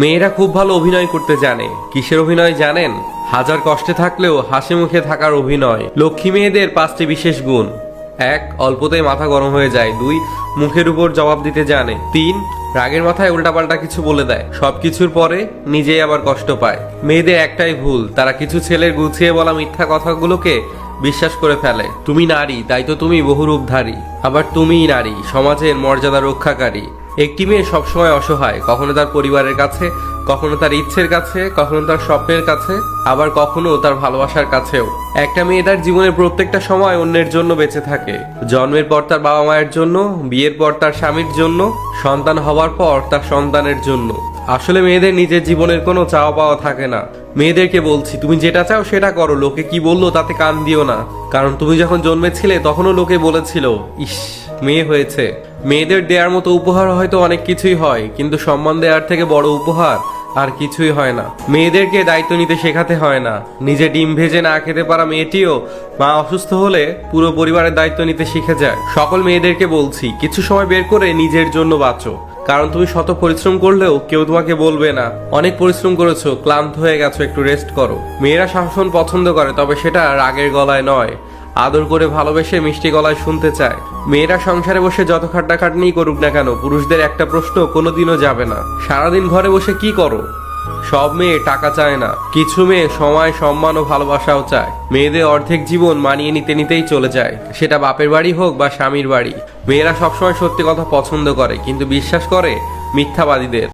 মেয়েরা খুব ভালো অভিনয় করতে জানে। কিসের অভিনয় জানেন? হাজার কষ্টে থাকলেও হাসি মুখে থাকার অভিনয়। লক্ষ্মী মেয়েদের পাঁচটি বিশেষ গুণ। এক, অল্পতেই মাথা গরম হয়ে যায়। দুই, মুখের উপর জবাব দিতে জানে। তিন, রাগের মাথায় উল্টাপাল্টা কিছু বলে দেয়। সবকিছুর পরে নিজেই আবার কষ্ট পায়। মেয়েদের একটাই ভুল, তারা কিছু ছেলের গুছিয়ে বলা মিথ্যা কথাগুলোকে বিশ্বাস করে ফেলে। তুমি নারী, তাই তো তুমি বহুরূপধারী। আবার তুমিই নারী, সমাজের মর্যাদা রক্ষাকারী। একটি মেয়ে সবসময় অসহায়। কখনো তার পরিবারের কাছে, কখনো তার ইচ্ছের কাছে, কখনো তার স্বপ্নের কাছে, আবার কখনো তার ভালোবাসার কাছেও। একটা মেয়ে তার জীবনের প্রত্যেকটা সময় অন্যের জন্য বেঁচে থাকে। জন্মের পর তার বাবা মায়ের জন্য, বিয়ের পর তার স্বামীর জন্য, সন্তান হওয়ার পর তার সন্তানের জন্য। আসলে মেয়েদের নিজের জীবনের কোনো চাওয়া পাওয়া থাকে না। মেয়েদেরকে বলছি, তুমি যেটা চাও সেটা করো। লোকে কি বলল তাতে কান দিও না। কারণ তুমি যখন জন্মেছিলে তখনও লোকে বলেছিল, ইস মেয়ে হয়েছে। মেয়েদের দেওয়ার মতো উপহার হয়তো অনেক কিছুই হয়, কিন্তু সম্মান দেওয়ার থেকে বড় উপহার আর কিছুই হয় না। মেয়েদেরকে দায়িত্ব নিতে শেখাতে হয় না। নিজে ডিম ভেজে না খেতে পারা মেয়েটিও মা অসুস্থ হলে পুরো পরিবারের দায়িত্ব নিতে শিখে যায়। সকল মেয়েদেরকে বলছি, কিছু সময় বের করে নিজের জন্য বাঁচো। কারণ তুমি শত পরিশ্রম করলেও কেউ তোমাকে বলবে না। অনেক পরিশ্রম করেছ, ক্লান্ত হয়ে গেছো, একটু রেস্ট করো। মেয়েরা শাসন পছন্দ করে, তবে সেটা রাগের গলায় নয়। আদর করে ভালোবেসে মিষ্টি গলায় শুনতে চায়। মেয়েরা সংসারে বসে যত খাট্টাখাটনি করুক না কেন, পুরুষদের একটা প্রশ্ন কোনোদিনও যাবে না। সারাদিন ঘরে বসে কি করো? সব মেয়ে টাকা চায় না। কিছু মেয়ে সময়, সম্মান ও ভালোবাসাও চায়। মেয়েদের অর্ধেক জীবন মানিয়ে নিতে নিতেই চলে যায়। সেটা বাপের বাড়ি হোক বা স্বামীর বাড়ি। মেয়েরা সবসময় সত্যি কথা পছন্দ করে, কিন্তু বিশ্বাস করে মিথ্যাবাদীদের।